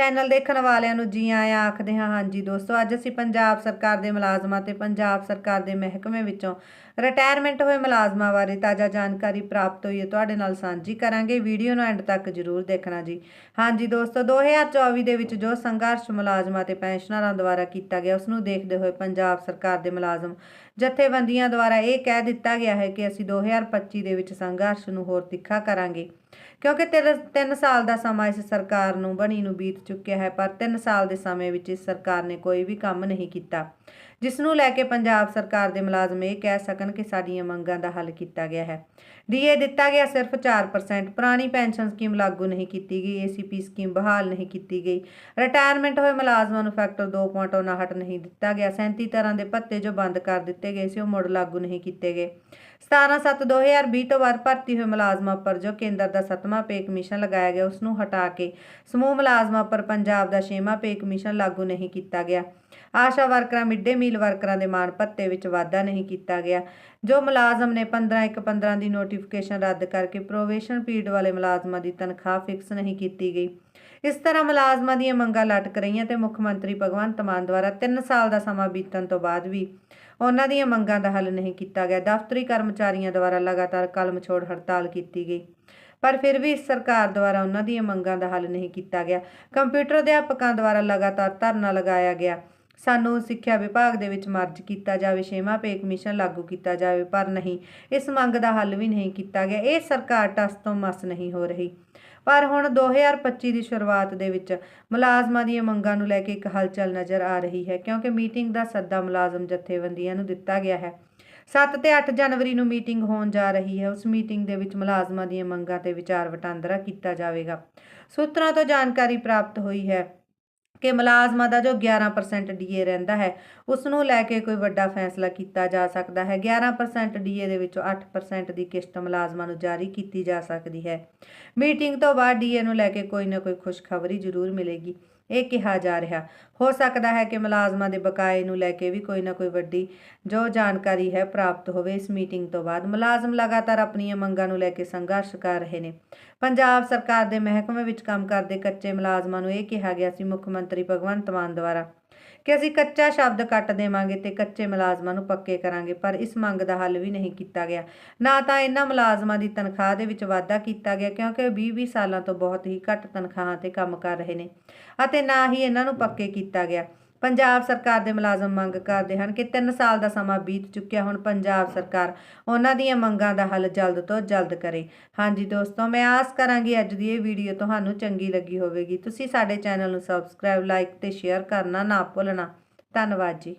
Channel ਦੇਖਣ ਵਾਲਿਆਂ ਨੂੰ ਜੀ ਆਇਆਂ ਆਖਦੇ ਹਾਂ, ਹਾਂਜੀ ਦੋਸਤੋ, ਅੱਜ ਅਸੀਂ ਪੰਜਾਬ ਸਰਕਾਰ ਦੇ ਮੁਲਾਜ਼ਮਾਂ ਤੇ ਪੰਜਾਬ ਸਰਕਾਰ ਦੇ ਮਹਿਕਮੇ ਵਿੱਚੋਂ ਰਿਟਾਇਰਮੈਂਟ ਹੋਏ ਮੁਲਾਜ਼ਮਾਂ ਬਾਰੇ ਤਾਜ਼ਾ ਜਾਣਕਾਰੀ ਪ੍ਰਾਪਤ ਹੋਈ ਹੈ, ਤੁਹਾਡੇ ਨਾਲ ਸਾਂਝੀ ਕਰਾਂਗੇ। ਵੀਡੀਓ ਨੂੰ ਐਂਡ ਤੱਕ ਜ਼ਰੂਰ ਦੇਖਣਾ ਜੀ। ਹਾਂਜੀ ਦੋਸਤੋ 2024 ਦੇ ਵਿੱਚ ਜੋ ਸੰਘਰਸ਼ ਮੁਲਾਜ਼ਮਾਂ ਤੇ ਪੈਨਸ਼ਨਰਾਂ ਦੁਆਰਾ ਕੀਤਾ ਗਿਆ ਉਸ ਨੂੰ ਦੇਖਦੇ ਹੋਏ ਪੰਜਾਬ ਸਰਕਾਰ ਦੇ ਮੁਲਾਜ਼ਮ ਜਥੇਬੰਦੀਆਂ ਦੁਆਰਾ ਇਹ ਕਹਿ ਦਿੱਤਾ ਗਿਆ ਹੈ ਕਿ ਅਸੀਂ 2025 ਦੇ ਵਿੱਚ ਸੰਘਰਸ਼ ਨੂੰ ਹੋਰ ਤਿੱਖਾ ਕਰਾਂਗੇ। ਕਿਉਂਕਿ 3 ਸਾਲ ਦਾ ਸਮਾਂ ਇਸ ਸਰਕਾਰ ਨੂੰ ਬਣੀ ਨੂੰ ਬੀਤ ਚੁੱਕਿਆ ਹੈ, ਪਰ 3 ਸਾਲ ਦੇ ਸਮੇਂ ਵਿੱਚ ਇਸ ਸਰਕਾਰ ਨੇ ਕੋਈ ਵੀ ਕੰਮ ਨਹੀਂ ਕੀਤਾ। ਜਿਸ ਨੂੰ ਲੈ ਕੇ ਪੰਜਾਬ ਸਰਕਾਰ ਦੇ ਮੁਲਾਜ਼ਮ ਇਹ ਕਹਿ ਸਕਣ ਕਿ ਸਾਡੀਆਂ ਮੰਗਾਂ ਦਾ ਹੱਲ ਕੀਤਾ ਗਿਆ ਹੈ। ਡੀਏ ਦਿੱਤਾ ਗਿਆ ਸਿਰਫ 4% ਪੁਰਾਣੀ ਪੈਨਸ਼ਨ ਸਕੀਮ ਲਾਗੂ ਨਹੀਂ ਕੀਤੀ ਗਈ ਏਸੀਪੀ ਸਕੀਮ ਬਹਾਲ ਨਹੀਂ ਕੀਤੀ ਗਈ। ਰਿਟਾਇਰਮੈਂਟ ਹੋਏ ਮੁਲਾਜ਼ਮਾਂ ਨੂੰ ਫੈਕਟਰ 2.59 ਨਹੀਂ ਦਿੱਤਾ ਗਿਆ। 37 ਤਰ੍ਹਾਂ ਦੇ ਭੱਤੇ ਜੋ ਬੰਦ ਕਰ ਦਿੱਤੇ ਗਏ ਸੀ, ਉਹ ਮੁੜ ਲਾਗੂ ਨਹੀਂ ਕੀਤੇ ਗਏ। 17/7/2020 ਤੋਂ ਬਾਅਦ ਭਰਤੀ ਹੋਏ ਮੁਲਾਜ਼ਮਾਂ ਉੱਪਰ ਜੋ ਕੇਂਦਰ ਦਾ ਸੱਤਵਾਂ ਪੇ ਕਮਿਸ਼ਨ ਲਗਾਇਆ ਗਿਆ ਉਸ ਨੂੰ ਹਟਾ ਕੇ ਸਮੂਹ ਮੁਲਾਜ਼ਮਾਂ ਉੱਪਰ ਪੰਜਾਬ ਦਾ ਛੇਵਾਂ ਪੇ ਕਮਿਸ਼ਨ ਲਾਗੂ ਨਹੀਂ ਕੀਤਾ ਗਿਆ। ਆਸ਼ਾ ਵਰਕਰਾਂ, ਮਿੱਡੇ ਮੀਲ ਵਰਕਰਾਂ ਦੇ ਮਾਣ ਭੱਤੇ ਵਿੱਚ ਵਾਧਾ ਨਹੀਂ ਕੀਤਾ ਗਿਆ। ਜੋ ਮੁਲਾਜ਼ਮ ਨੇ 15 ਇੱਕ 15 ਦੀ ਨੋਟੀਫਿਕੇਸ਼ਨ ਰੱਦ ਕਰਕੇ ਪ੍ਰੋਵੇਸ਼ਨ ਪੀਰੀਅਡ ਵਾਲੇ ਮੁਲਾਜ਼ਮਾਂ ਦੀ ਤਨਖਾਹ ਫਿਕਸ ਨਹੀਂ ਕੀਤੀ ਗਈ। ਇਸ ਤਰ੍ਹਾਂ ਮੁਲਾਜ਼ਮਾਂ ਦੀਆਂ ਮੰਗਾਂ ਲਟਕ ਰਹੀਆਂ ਤੇ ਮੁੱਖ ਮੰਤਰੀ ਭਗਵੰਤ ਮਾਨ ਦੁਆਰਾ 3 ਸਾਲ ਦਾ ਸਮਾਂ ਬੀਤਣ ਤੋਂ ਬਾਅਦ ਵੀ ਉਹਨਾਂ ਦੀਆਂ ਮੰਗਾਂ ਦਾ ਹੱਲ ਨਹੀਂ ਕੀਤਾ ਗਿਆ। ਦਫ਼ਤਰੀ ਕਰਮਚਾਰੀਆਂ ਦੁਆਰਾ ਲਗਾਤਾਰ ਕਲਮ ਛੋੜ ਹੜਤਾਲ ਕੀਤੀ ਗਈ। ਪਰ ਫਿਰ ਵੀ ਸਰਕਾਰ ਦੁਆਰਾ ਉਹਨਾਂ ਦੀਆਂ ਮੰਗਾਂ ਦਾ ਹੱਲ ਨਹੀਂ ਕੀਤਾ ਗਿਆ। ਕੰਪਿਊਟਰ ਅਧਿਆਪਕਾਂ ਦੁਆਰਾ ਲਗਾਤਾਰ ਧਰਨਾ ਲਗਾਇਆ ਗਿਆ। ਸਾਨੂੰ ਸਿੱਖਿਆ ਵਿਭਾਗ ਦੇ ਵਿੱਚ ਮਰਜ ਕੀਤਾ ਜਾਵੇ, ਛੇਵਾਂ ਪੇ ਕਮਿਸ਼ਨ ਲਾਗੂ ਕੀਤਾ ਜਾਵੇ, ਪਰ ਨਹੀਂ, ਇਸ ਮੰਗ ਦਾ ਹੱਲ ਵੀ ਨਹੀਂ ਕੀਤਾ ਗਿਆ, ਇਹ ਸਰਕਾਰ ਟਸ ਤੋਂ ਮਸ ਨਹੀਂ ਹੋ ਰਹੀ। ਪਰ ਹੁਣ 2025 ਦੀ ਸ਼ੁਰੂਆਤ ਦੇ ਵਿੱਚ ਮੁਲਾਜ਼ਮਾਂ ਦੀਆਂ ਮੰਗਾਂ ਨੂੰ ਲੈ ਕੇ ਇੱਕ ਹਲਚਲ ਨਜ਼ਰ ਆ ਰਹੀ ਹੈ, ਕਿਉਂਕਿ ਮੀਟਿੰਗ ਦਾ ਸੱਦਾ ਮੁਲਾਜ਼ਮ ਜਥੇਬੰਦੀਆਂ ਨੂੰ ਦਿੱਤਾ ਗਿਆ ਹੈ। 7 ਤੇ 8 ਜਨਵਰੀ ਨੂੰ ਮੀਟਿੰਗ ਹੋਣ ਜਾ ਰਹੀ ਹੈ, ਉਸ ਮੀਟਿੰਗ ਦੇ ਵਿੱਚ ਮੁਲਾਜ਼ਮਾਂ ਦੀਆਂ ਮੰਗਾਂ ਤੇ ਵਿਚਾਰ ਵਟਾਂਦਰਾ ਕੀਤਾ ਜਾਵੇਗਾ। ਸੂਤਰਾਂ ਤੋਂ ਜਾਣਕਾਰੀ ਪ੍ਰਾਪਤ ਹੋਈ ਹੈ ਕਿ ਮੁਲਾਜ਼ਮਾਂ ਦਾ ਜੋ 11% ਡੀਏ ਰਹਿੰਦਾ ਹੈ ਉਸ ਨੂੰ ਲੈ ਕੇ ਕੋਈ ਵੱਡਾ ਫੈਸਲਾ ਕੀਤਾ ਜਾ ਸਕਦਾ ਹੈ। 11% ਡੀਏ ਦੇ ਵਿੱਚੋਂ 8% ਦੀ ਕਿਸ਼ਤ ਮੁਲਾਜ਼ਮਾਂ ਨੂੰ ਜਾਰੀ ਕੀਤੀ ਜਾ ਸਕਦੀ ਹੈ। ਮੀਟਿੰਗ ਤੋਂ ਬਾਅਦ ਡੀਏ ਨੂੰ ਲੈ ਕੇ ਕੋਈ ਨਾ ਕੋਈ ਖੁਸ਼ਖਬਰੀ ਜ਼ਰੂਰ ਮਿਲੇਗੀ। ਇਹ ਕਿਹਾ ਜਾ ਰਿਹਾ। ਹੋ ਸਕਦਾ ਹੈ ਕਿ ਮੁਲਾਜ਼ਮਾਂ ਦੇ ਬਕਾਏ ਨੂੰ ਲੈ ਕੇ ਵੀ ਕੋਈ ਨਾ ਕੋਈ ਵੱਡੀ ਜੋ ਜਾਣਕਾਰੀ ਹੈ ਪ੍ਰਾਪਤ ਹੋਵੇ ਇਸ ਮੀਟਿੰਗ ਤੋਂ ਬਾਅਦ। ਮੁਲਾਜ਼ਮ ਲਗਾਤਾਰ ਆਪਣੀਆਂ ਮੰਗਾਂ ਨੂੰ ਲੈ ਕੇ ਸੰਘਰਸ਼ ਕਰ ਰਹੇ ਨੇ। ਪੰਜਾਬ ਸਰਕਾਰ ਦੇ ਮਹਿਕਮੇ ਵਿੱਚ ਕੰਮ ਕਰਦੇ ਕੱਚੇ ਮੁਲਾਜ਼ਮਾਂ ਨੂੰ ਇਹ ਕਿਹਾ ਗਿਆ ਸੀ ਮੁੱਖ ਮੰਤਰੀ ਭਗਵੰਤ ਮਾਨ ਦੁਆਰਾ। ਕਿ ਅਸੀਂ ਕੱਚਾ ਸ਼ਬਦ ਕੱਟ ਦੇਵਾਂਗੇ ਤੇ ਕੱਚੇ ਮੁਲਾਜ਼ਮਾਂ ਨੂੰ ਪੱਕੇ ਕਰਾਂਗੇ, ਪਰ ਇਸ ਮੰਗ ਦਾ ਹੱਲ ਵੀ ਨਹੀਂ ਕੀਤਾ ਗਿਆ। ਨਾ ਤਾਂ ਇਹਨਾਂ ਮੁਲਾਜ਼ਮਾਂ ਦੀ ਤਨਖਾਹ ਦੇ ਵਿੱਚ ਵਾਧਾ ਕੀਤਾ ਗਿਆ, ਕਿਉਂਕਿ 20-20 ਸਾਲਾਂ ਤੋਂ ਬਹੁਤ ਹੀ ਘੱਟ ਤਨਖਾਹਾਂ ਤੇ ਕੰਮ ਕਰ ਰਹੇ ਨੇ, ਅਤੇ ਨਾ ਹੀ ਇਹਨਾਂ ਨੂੰ ਪੱਕੇ ਕੀਤਾ ਗਿਆ। ਪੰਜਾਬ ਸਰਕਾਰ ਦੇ ਮੁਲਾਜ਼ਮ ਮੰਗ ਕਰਦੇ ਹਨ ਕਿ 3 ਸਾਲ ਦਾ ਸਮਾਂ ਬੀਤ ਚੁੱਕਿਆ, ਹੁਣ ਪੰਜਾਬ ਸਰਕਾਰ ਉਹਨਾਂ ਦੀਆਂ ਮੰਗਾਂ ਦਾ ਹੱਲ ਜਲਦ ਤੋਂ ਜਲਦ ਕਰੇ। ਹਾਂਜੀ ਦੋਸਤੋ, ਮੈਂ ਆਸ ਕਰਾਂਗੀ ਅੱਜ ਦੀ ਇਹ ਵੀਡੀਓ ਤੁਹਾਨੂੰ ਚੰਗੀ ਲੱਗੀ ਹੋਵੇਗੀ। ਤੁਸੀਂ ਸਾਡੇ ਚੈਨਲ ਨੂੰ ਸਬਸਕ੍ਰਾਈਬ ਲਾਈਕ ਤੇ ਸ਼ੇਅਰ ਕਰਨਾ ਨਾ ਭੁੱਲਣਾ। ਧੰਨਵਾਦ ਜੀ।